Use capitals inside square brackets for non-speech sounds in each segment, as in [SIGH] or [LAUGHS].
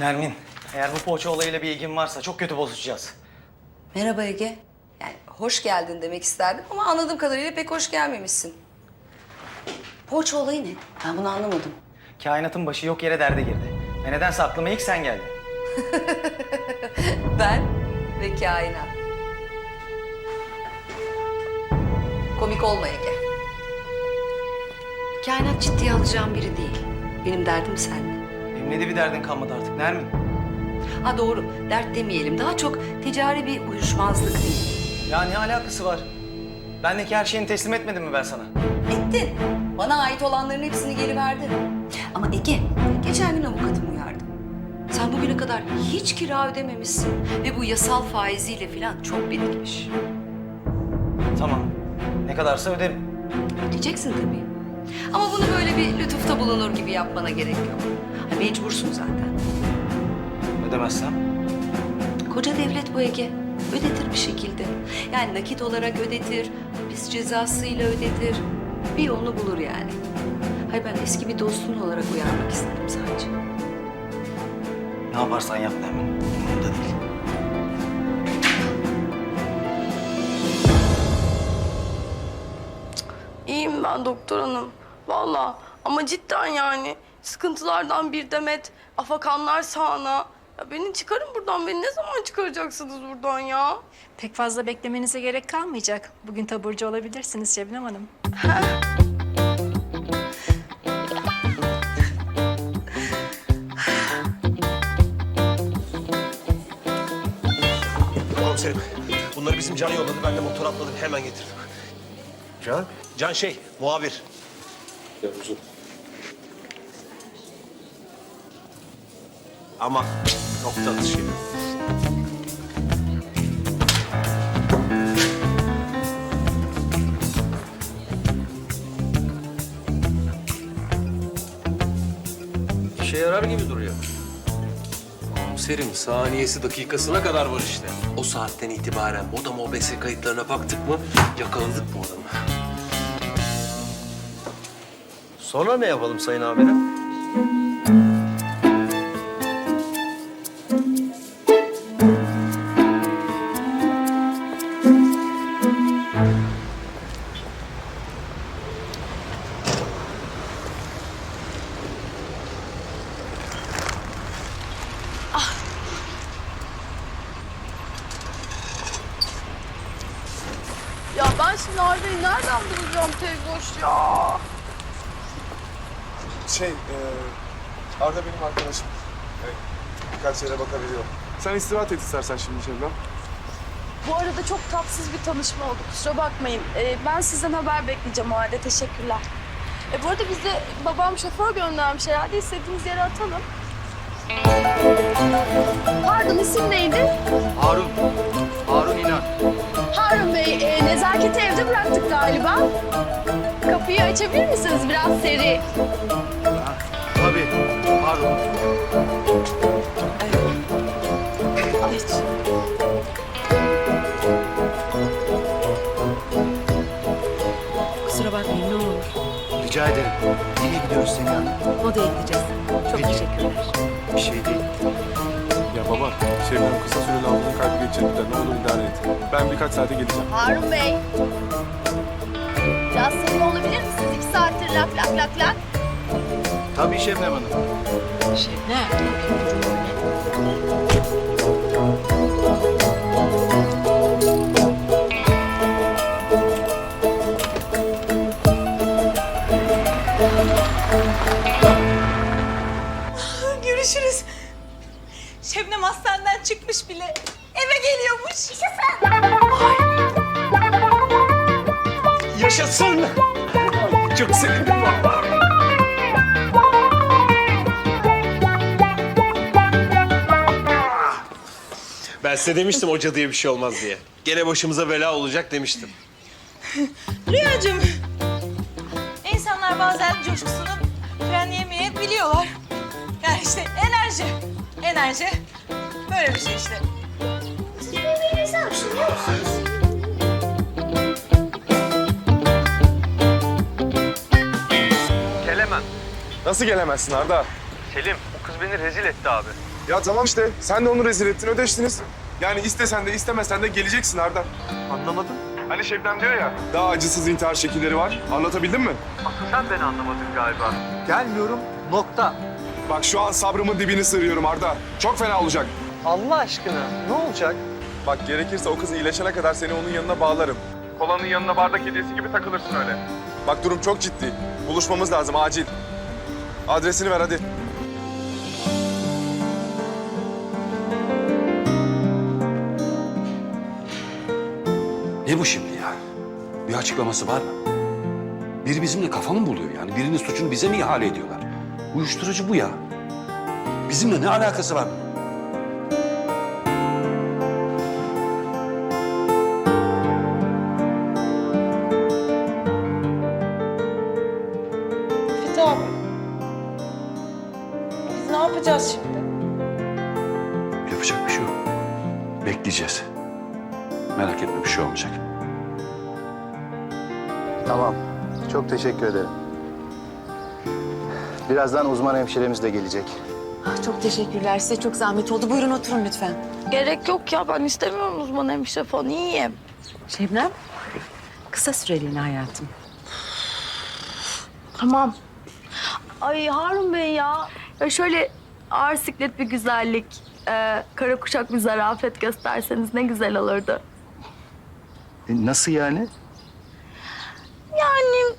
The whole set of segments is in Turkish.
Nermin, eğer bu poğaça olayıyla bir ilgin varsa çok kötü bozuşacağız. Merhaba Ege. Yani hoş geldin demek isterdim ama anladığım kadarıyla pek hoş gelmemişsin. Poğaça olayı ne? Ben bunu anlamadım. Kainatın başı yok yere derde girdi. Ve nedense aklıma ilk sen geldin. [LAUGHS] Ben ve kainat. Komik olma Ege. Kainat ciddiye alacağım biri değil. Benim derdim senle. Benimle de bir derdin kalmadı artık Nermin. Ha doğru, dert demeyelim. Daha çok ticari bir uyuşmazlık değil. Ya ne alakası var? Bendeki her şeyini teslim etmedim mi ben sana? Ettin. Bana ait olanların hepsini geri verdin. Ama Ege, geçen gün avukatım uyardı. Sen bugüne kadar hiç kira ödememişsin. Ve bu yasal faiziyle falan çok birikmiş. Tamam. Ne kadarsa öderim. Ödeyeceksin tabii. Ama bunu böyle bir lütufta bulunur gibi yapmana gerek yok. Ha, mecbursun zaten. Ödemezsem? Koca devlet bu Ege. Ödetir bir şekilde. Yani nakit olarak ödetir, hapis cezasıyla ödetir. Bir yolunu bulur yani. Hayır ben eski bir dostun olarak uyarmak istedim sadece. Ne yaparsan yap Nermin. Umurumda değil. İyiyim ben doktor hanım. Vallahi ama cidden yani sıkıntılardan bir demet, afakanlar sağana. Ya beni çıkarın buradan. Beni ne zaman çıkaracaksınız buradan ya? Pek fazla beklemenize gerek kalmayacak. Bugün taburcu olabilirsiniz Şebnem Hanım. Komiserim, bunları bizim Can yolladı. Ben de motor atladım, hemen getirdim. Can? Can şey, muhabir. Yavuz'um. Ama nokta atışı. İşe yarar gibi duruyor. Komiserim saniyesi dakikasına kadar var işte. O saatten itibaren moda mobese kayıtlarına baktık mı yakaladık bu adamı. Sonra ne yapalım sayın amirim? Ya ben şimdi Arda'yı nereden bulacağım teyzoş ya? Şey, e, Arda benim arkadaşım. Evet, birkaç yere bakabiliyor. Sen istirahat et istersen şimdi Şebnem. Bu arada çok tatsız bir tanışma oldu. Kusura bakmayın. Ee, ben sizden haber bekleyeceğim o halde. Teşekkürler. E, bu arada bizde babam şoför göndermiş herhalde. İstediğiniz yere atalım. Pardon isim neydi? Harun. Harun İnan. Harun Bey, e, nezaketi evde bıraktık galiba. Kapıyı açabilir misiniz? Biraz seri. Harun. Geç. Kusura bakmayın ne olur. Rica ederim. Nereye gidiyoruz seni Hanım? Odaya gideceğiz. Çok teşekkürler. Bir şey değil. Ya baba, Şebnem kısa süreli aldığın kalbi geçirdiler. Ne olur idare et. Ben birkaç saate geleceğim. Harun Bey. Biraz samimi olabilir misiniz? İki saattir lak lak lak lak. Tabii Şebnem Hanım. Görüşürüz. Şebnem hastaneden çıkmış bile. Eve geliyormuş. Yaşasın! Çok sevindim Ben size demiştim o cadıya bir şey olmaz diye. Gene başımıza bela olacak demiştim. Rüyacığım. İnsanlar bazen coşkusunu frenleyemeyebiliyorlar. Yani işte enerji. Enerji. Böyle bir şey işte. Nasıl gelemezsin Arda? Selim, o kız beni rezil etti abi. Ya tamam işte sen de onu rezil ettin ödeştiniz. Yani istesen de istemesen de geleceksin Arda. Anlamadım. Hani Şebnem diyor ya daha acısız intihar şekilleri var. Anlatabildim mi? Asıl sen beni anlamadın galiba. Gelmiyorum. Nokta. Bak şu an sabrımın dibini sırıyorum Arda. Çok fena olacak. Allah aşkına ne olacak? Bak gerekirse o kız iyileşene kadar seni onun yanına bağlarım. Kolanın yanına bardak hediyesi gibi takılırsın öyle. Bak durum çok ciddi. Buluşmamız lazım acil. Adresini ver hadi. Bu şimdi ya? Bir açıklaması var mı? Biri bizimle kafa mı buluyor yani? Birinin suçunu bize mi ihale ediyorlar? Uyuşturucu bu ya. Bizimle ne alakası var? Fit teşekkür ederim. Birazdan uzman hemşiremiz de gelecek. Ah, Çok teşekkürler. Size çok zahmet oldu. Buyurun oturun lütfen. Gerek yok ya ben istemiyorum uzman hemşire falan iyiyim. Şebnem, kısa süreliğine hayatım. Tamam. Ay Harun Bey ya. ya şöyle ağır siklet bir güzellik, e, kara kuşak bir zarafet gösterseniz ne güzel olurdu. E, Nasıl yani? Yani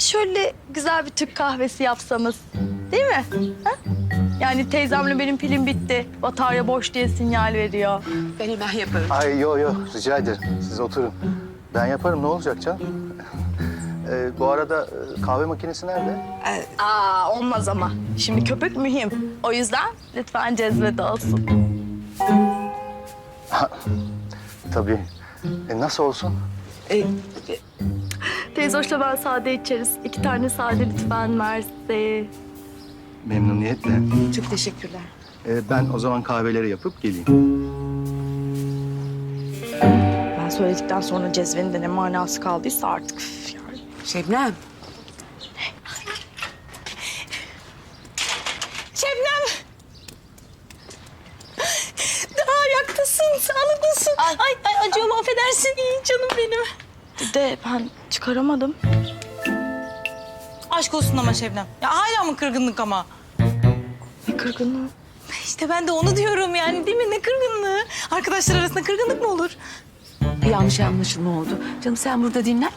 şöyle güzel bir Türk kahvesi yapsanız. Değil mi? Ha? Yani teyzemle benim pilim bitti. Batarya boş diye sinyal veriyor. Ben hemen yaparım. Ay yo yo rica ederim. Siz oturun. Ben yaparım ne olacak canım? [LAUGHS] Ee, bu arada e, kahve makinesi nerede? Aa olmaz ama. Şimdi köpük mühim. O yüzden lütfen cezvede olsun. Tabii. E, nasıl olsun? Teyze hoşla ben sade içeriz. İki tane sade lütfen mersi. Memnuniyetle. Çok teşekkürler. E, ben o zaman kahveleri yapıp geleyim. Ben söyledikten sonra cezvenin de ne manası kaldıysa artık üf yani. Şebnem! Daha ayaktasın, sağlıklısın. Ay, ay, acıyorum affedersin. İyi canım benim. De ben çıkaramadım. Aşk olsun ama Şebnem. Ya hala mı kırgınlık ama? Ne kırgınlığı. İşte ben de onu diyorum yani değil mi? Ne kırgınlığı? Arkadaşlar arasında kırgınlık mı olur? bir yanlış anlaşılma oldu. Canım sen burada dinlen.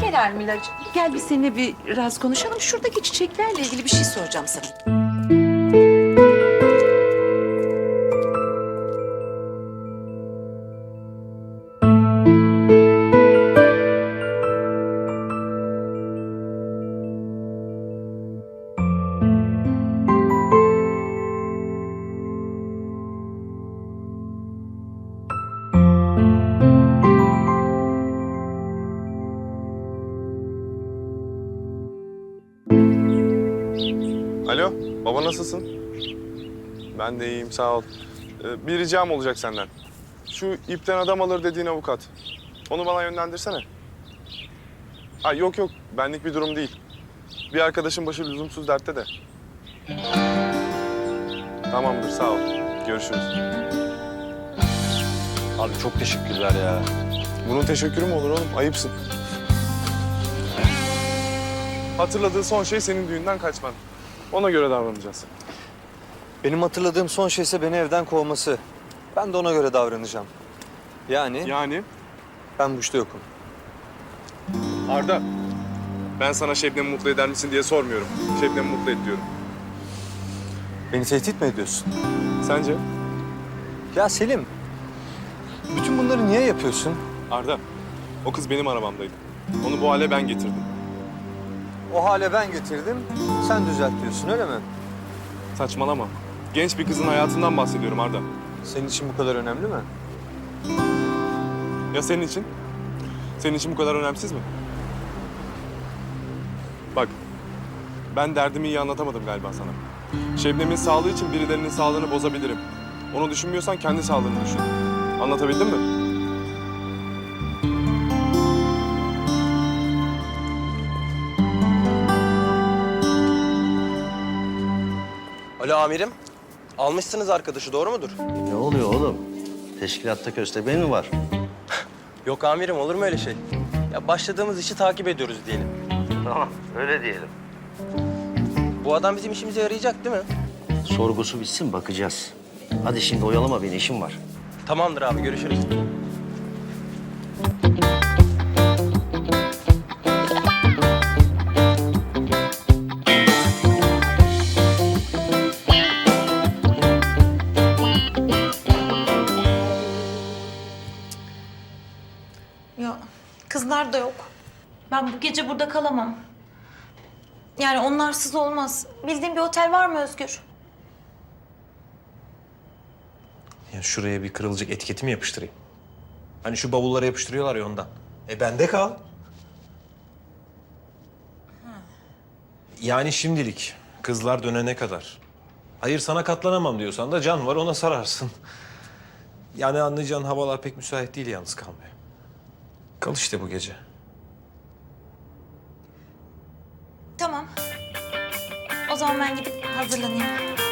Gel Almila'cığım. Gel biz seninle biraz konuşalım. Şuradaki çiçeklerle ilgili bir şey soracağım sana. Ben de iyiyim, sağ ol. Ee, bir ricam olacak senden. Şu ipten adam alır dediğin avukat. Onu bana yönlendirsene. Ha, yok yok, benlik bir durum değil. Bir arkadaşın başı lüzumsuz dertte de. Tamamdır, sağ ol. Görüşürüz. Abi çok teşekkürler ya. Bunun teşekkürü mü olur oğlum? Ayıpsın. Hatırladığı son şey senin düğünden kaçman. Ona göre davranacağız. Benim hatırladığım son şeyse beni evden kovması. Ben de ona göre davranacağım. Yani Yani ben bu işte yokum. Arda, ben sana Şebnem'i mutlu eder misin diye sormuyorum. Şebnem'i mutlu et diyorum. Beni tehdit mi ediyorsun? Sence? Ya Selim, bütün bunları niye yapıyorsun? Arda, o kız benim arabamdaydı. Onu bu hale ben getirdim. O hale ben getirdim, sen düzelt diyorsun öyle mi? Saçmalama. Genç bir kızın hayatından bahsediyorum Arda. Senin için bu kadar önemli mi? Ya senin için? Senin için bu kadar önemsiz mi? Bak, ben derdimi iyi anlatamadım galiba sana. Şebnem'in sağlığı için birilerinin sağlığını bozabilirim. Onu düşünmüyorsan kendi sağlığını düşün. Anlatabildim mi? Alo amirim. Almışsınız arkadaşı doğru mudur? Ne oluyor oğlum? Teşkilatta köstebeğin mi var? [LAUGHS] Yok amirim olur mu öyle şey? Ya başladığımız işi takip ediyoruz diyelim. Tamam, öyle diyelim. Bu adam bizim işimize yarayacak değil mi? Sorgusu bitsin bakacağız. Hadi şimdi oyalama beni, işim var. Tamamdır abi görüşürüz. Gece burada kalamam. Yani onlarsız olmaz. Bildiğin bir otel var mı Özgür? Ya şuraya bir kırılacak etiketi mi yapıştırayım? Hani şu bavullara yapıştırıyorlar ya ondan. E bende kal. Yani şimdilik kızlar dönene kadar. Hayır sana katlanamam diyorsan da can var ona sararsın. Yani anlayacağın havalar pek müsait değil yalnız kalmaya. Kal işte bu gece. O zaman ben gidip hazırlanayım.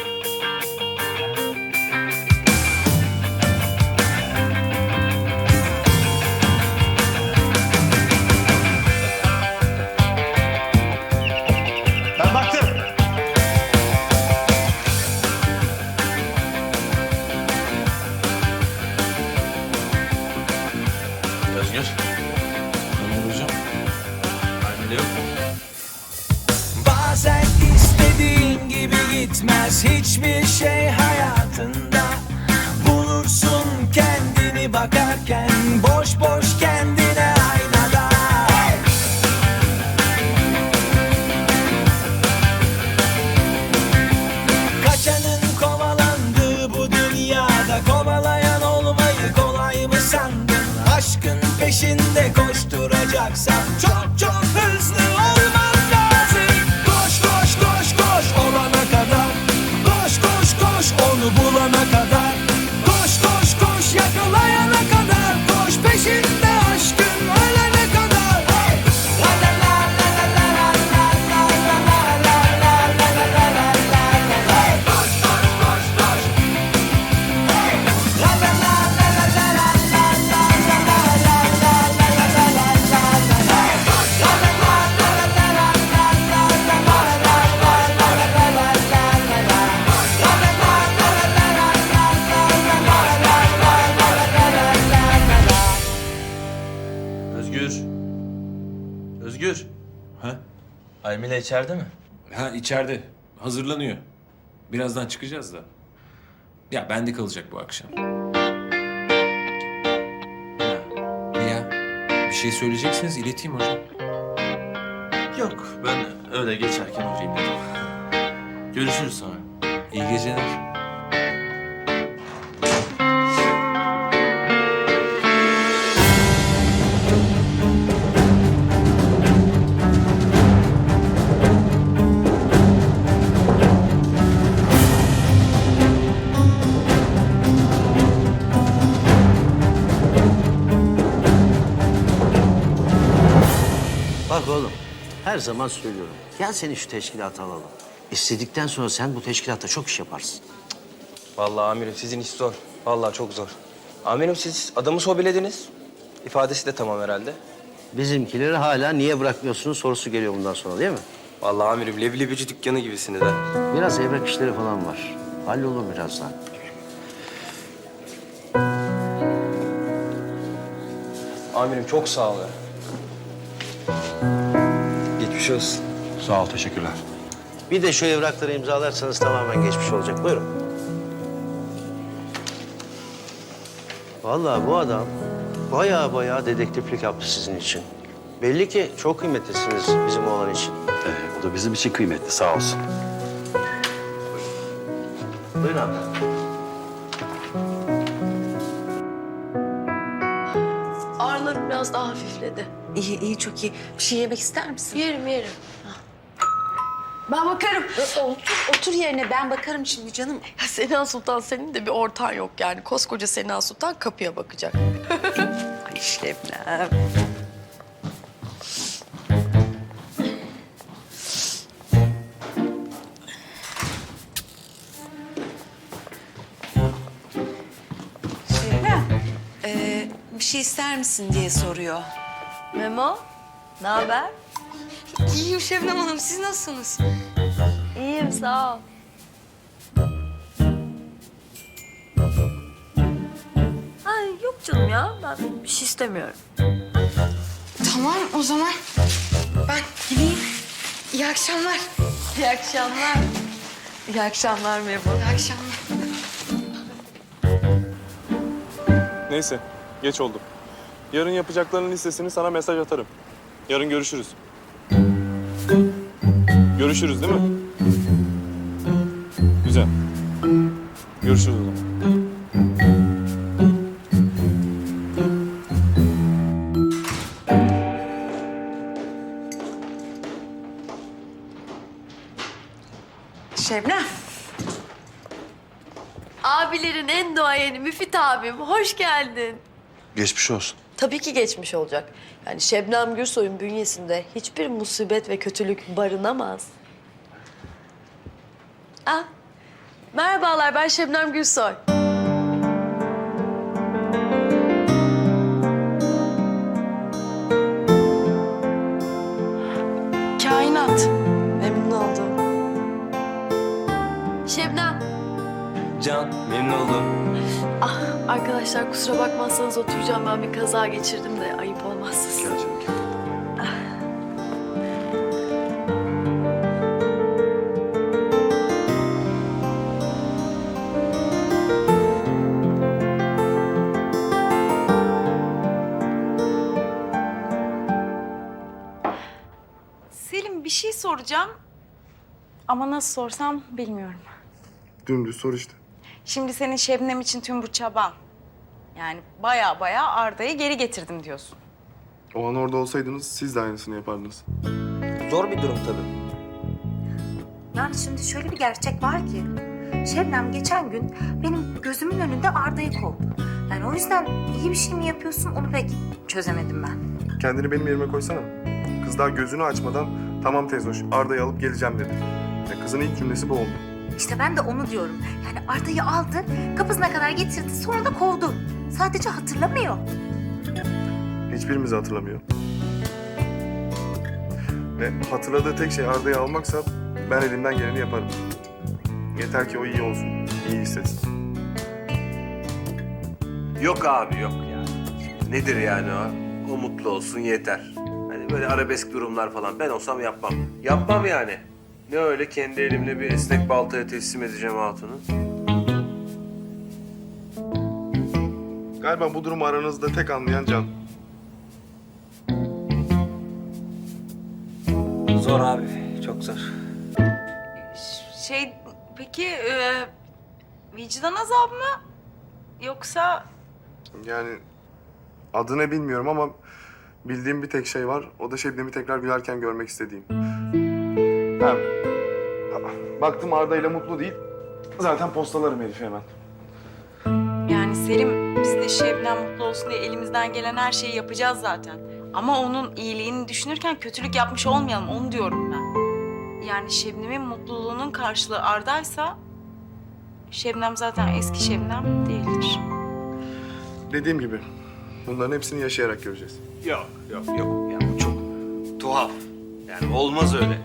Özgür. Ha? Almila içeride mi? Ha içeride. Hazırlanıyor. Birazdan çıkacağız da. Ya bende kalacak bu akşam. Ya, ya bir şey söyleyeceksiniz ileteyim hocam. Yok ben öyle geçerken uğrayayım dedim. Görüşürüz sonra. İyi geceler. Bak oğlum, her zaman söylüyorum. Gel seni şu teşkilata alalım. İstedikten sonra sen bu teşkilatta çok iş yaparsın. Vallahi amirim sizin iş zor. Vallahi çok zor. Amirim siz adamı sobelediniz. İfadesi de tamam herhalde. Bizimkileri hala niye bırakmıyorsunuz sorusu geliyor bundan sonra değil mi? Vallahi amirim leblebici dükkanı gibisiniz ha. Biraz evrak işleri falan var. Hallolur birazdan. Amirim çok sağ ol ya. Geçmiş olsun. Sağ ol, teşekkürler. Bir de şu evrakları imzalarsanız tamamen geçmiş olacak. Buyurun. Vallahi bu adam bayağı bayağı dedektiflik yaptı sizin için. Belli ki çok kıymetlisiniz bizim oğlan için. Ee, o da bizim için kıymetli, sağ olsun. Buyurun abi. Ağrılarım biraz daha hafifledi. İyi, iyi, çok iyi. Bir şey yemek ister misin? Yerim, yerim. Ah. Ben bakarım. Otur, otur yerine. Ben bakarım şimdi canım. Ya Sena Sultan senin de bir ortağın yok yani. Koskoca Sena Sultan kapıya bakacak. [LAUGHS] Ay Şebnem. Şebnem, ee, bir şey ister misin diye soruyor. Memo, ne haber? İyiyim Şebnem Hanım. Siz nasılsınız? İyiyim, sağ ol. Ay yok canım ya, ben bir şey istemiyorum. Tamam o zaman ben gideyim. İyi akşamlar. İyi akşamlar. İyi akşamlar Memo. İyi akşamlar. Neyse, geç oldu. Yarın yapacaklarının listesini sana mesaj atarım. Yarın görüşürüz. Görüşürüz değil mi? Güzel. Görüşürüz o zaman. Şebnem. Abilerin en duayeni Müfit abim, hoş geldin. Geçmiş olsun. Tabii ki geçmiş olacak. Yani Şebnem Gürsoy'un bünyesinde hiçbir musibet ve kötülük barınamaz. Ah, merhabalar ben Şebnem Gürsoy. Kainat. Memnun oldum. Şebnem. Can, memnun oldum. Ah arkadaşlar kusura bakmazsanız oturacağım. Ben bir kaza geçirdim de ayıp olmazsa size. Gel canım gel. Selim bir şey soracağım. Ama nasıl sorsam bilmiyorum. Dümdüz sor işte. Şimdi senin Şebnem için tüm bu çaban. Yani baya baya Arda'yı geri getirdim diyorsun. O an orada olsaydınız siz de aynısını yapardınız. Zor bir durum tabii. Yani şimdi şöyle bir gerçek var ki... Şebnem geçen gün benim gözümün önünde Arda'yı kovdu. Yani o yüzden iyi bir şey mi yapıyorsun onu pek çözemedim ben. Kendini benim yerime koysana. Kız daha gözünü açmadan tamam teyze hoş Arda'yı alıp geleceğim dedi. Ya kızın ilk cümlesi bu oldu. İşte ben de onu diyorum. Yani Arda'yı aldı, kapısına kadar getirdi, sonra da kovdu. Sadece hatırlamıyor. Hiçbirimizi hatırlamıyor. Ve hatırladığı tek şey Arda'yı almaksa ben elimden geleni yaparım. Yeter ki o iyi olsun, iyi hissetsin. Yok abi yok ya. Nedir yani o? O mutlu olsun yeter. Hani böyle arabesk durumlar falan ben olsam yapmam. Yapmam yani. Ne öyle kendi elimle bir esnek baltaya teslim edeceğim hatunu. Galiba bu durumu aranızda tek anlayan Can. Zor abi. Çok zor. Şey peki e, vicdan azabı mı? Yoksa Yani adını bilmiyorum ama bildiğim bir tek şey var. O da Şebnem'i tekrar gülerken görmek istediğim. Ha, baktım Arda ile mutlu değil. Zaten postalarım Elif'i hemen. yani Selim biz de Şebnem mutlu olsun diye elimizden gelen her şeyi yapacağız zaten. Ama onun iyiliğini düşünürken kötülük yapmış olmayalım onu diyorum ben. Yani Şebnem'in mutluluğunun karşılığı Arda'ysa Şebnem zaten eski Şebnem değildir. Dediğim gibi bunların hepsini yaşayarak göreceğiz. Yok yok yok. Ya bu çok tuhaf. Yani olmaz öyle.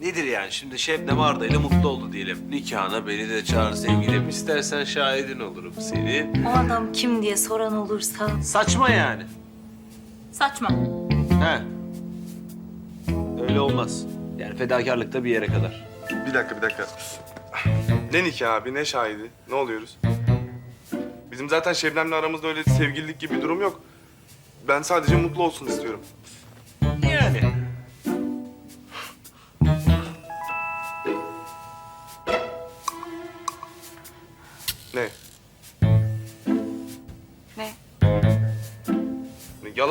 Nedir yani şimdi Şebnem Arda ile mutlu oldu diyelim. Nikahına beni de çağır sevgilim. İstersen şahidin olurum senin. O adam kim diye soran olursa... Saçma yani. Saçma. He. Öyle olmaz. Yani fedakarlık da bir yere kadar. Bir dakika bir dakika. Ne nikah abi ne şahidi ne oluyoruz? Bizim zaten Şebnem'le aramızda öyle sevgililik gibi bir durum yok. Ben sadece mutlu olsun istiyorum.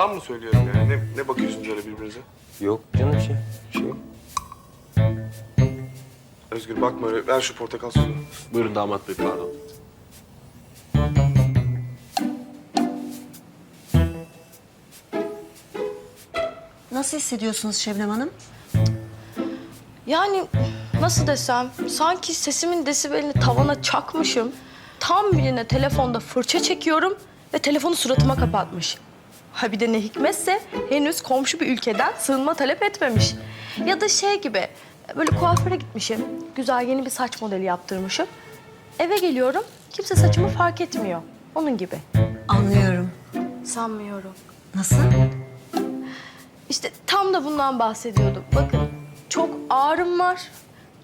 Yalan mı söylüyorum yani? Ne, ne bakıyorsunuz öyle birbirinize? Yok canım şey. Şey yok. Özgür bakma öyle. Ver şu portakal suyunu. Buyurun damat bey pardon. Nasıl hissediyorsunuz Şebnem Hanım? Yani nasıl desem sanki sesimin desibelini tavana çakmışım. Tam birine telefonda fırça çekiyorum ve telefonu suratıma kapatmış. Ha bir de ne hikmetse henüz komşu bir ülkeden sığınma talep etmemiş. Ya da şey gibi böyle kuaföre gitmişim. Güzel yeni bir saç modeli yaptırmışım. Eve geliyorum kimse saçımı fark etmiyor. Onun gibi. Anlıyorum. Sanmıyorum. Nasıl? İşte tam da bundan bahsediyordum. Bakın çok ağrım var,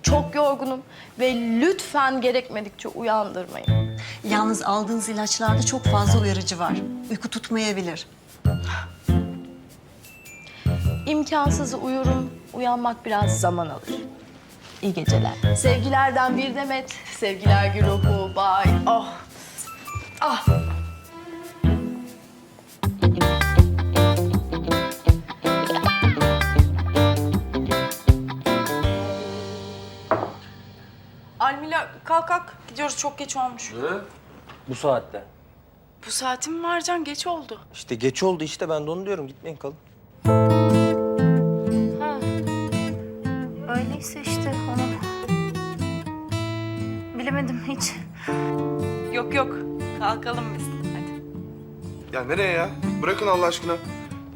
çok yorgunum ve lütfen gerekmedikçe uyandırmayın. Yalnız aldığınız ilaçlarda çok fazla uyarıcı var. Uyku tutmayabilir. İmkansızı uyurum, uyanmak biraz zaman alır. İyi geceler. Sevgilerden bir demet, sevgiler güruhu, bay. Oh, ah. Almila kalk kalk. Gidiyoruz çok geç olmuş. Bu saatte. Bu saatim var Can geç oldu. İşte geç oldu işte ben de onu diyorum. Gitmeyin kalın. Öyleyse işte onu... Bilemedim hiç. Yok yok kalkalım biz. Hadi. Ya nereye ya? Bırakın Allah aşkına.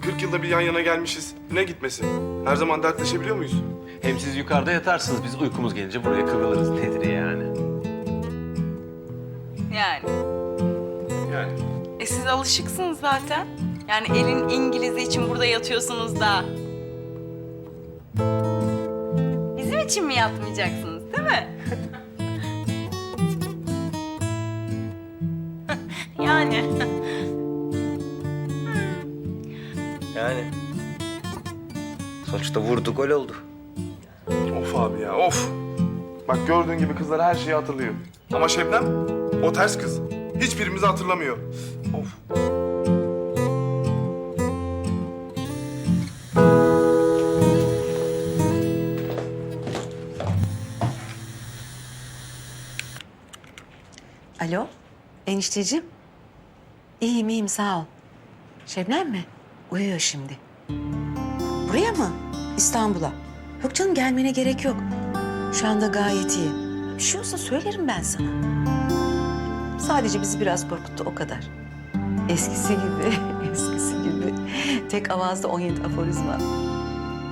40 yılda bir yan yana gelmişiz. Ne gitmesi? Her zaman dertleşebiliyor muyuz? Hem siz yukarıda yatarsınız. Biz uykumuz gelince buraya kıvrılırız. Nedir? Yani. Yani. E siz alışıksınız zaten. Yani elin İngiliz'i için burada yatıyorsunuz da. Bizim için mi yatmayacaksınız değil mi? [LAUGHS] yani. Yani. Sonuçta vurdu gol oldu. Of abi ya of. Bak gördüğün gibi kızlar her şeyi hatırlıyor. Ama Şebnem o ters kız. Hiçbirimizi hatırlamıyor. Alo, enişteciğim. İyiyim, iyiyim, sağ ol. Şebnem mi? Uyuyor şimdi. Buraya mı? İstanbul'a. Yok canım, gelmene gerek yok. Şu anda gayet iyi. Bir şey olsa söylerim ben sana. Sadece bizi biraz korkuttu, o kadar. Eskisi gibi, [LAUGHS] eskisi gibi. Tek avazda 17 aforizma.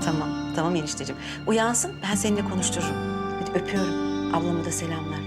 Tamam, tamam enişteciğim. Uyansın, ben seninle konuştururum. Hadi öpüyorum. Ablama da selamlar.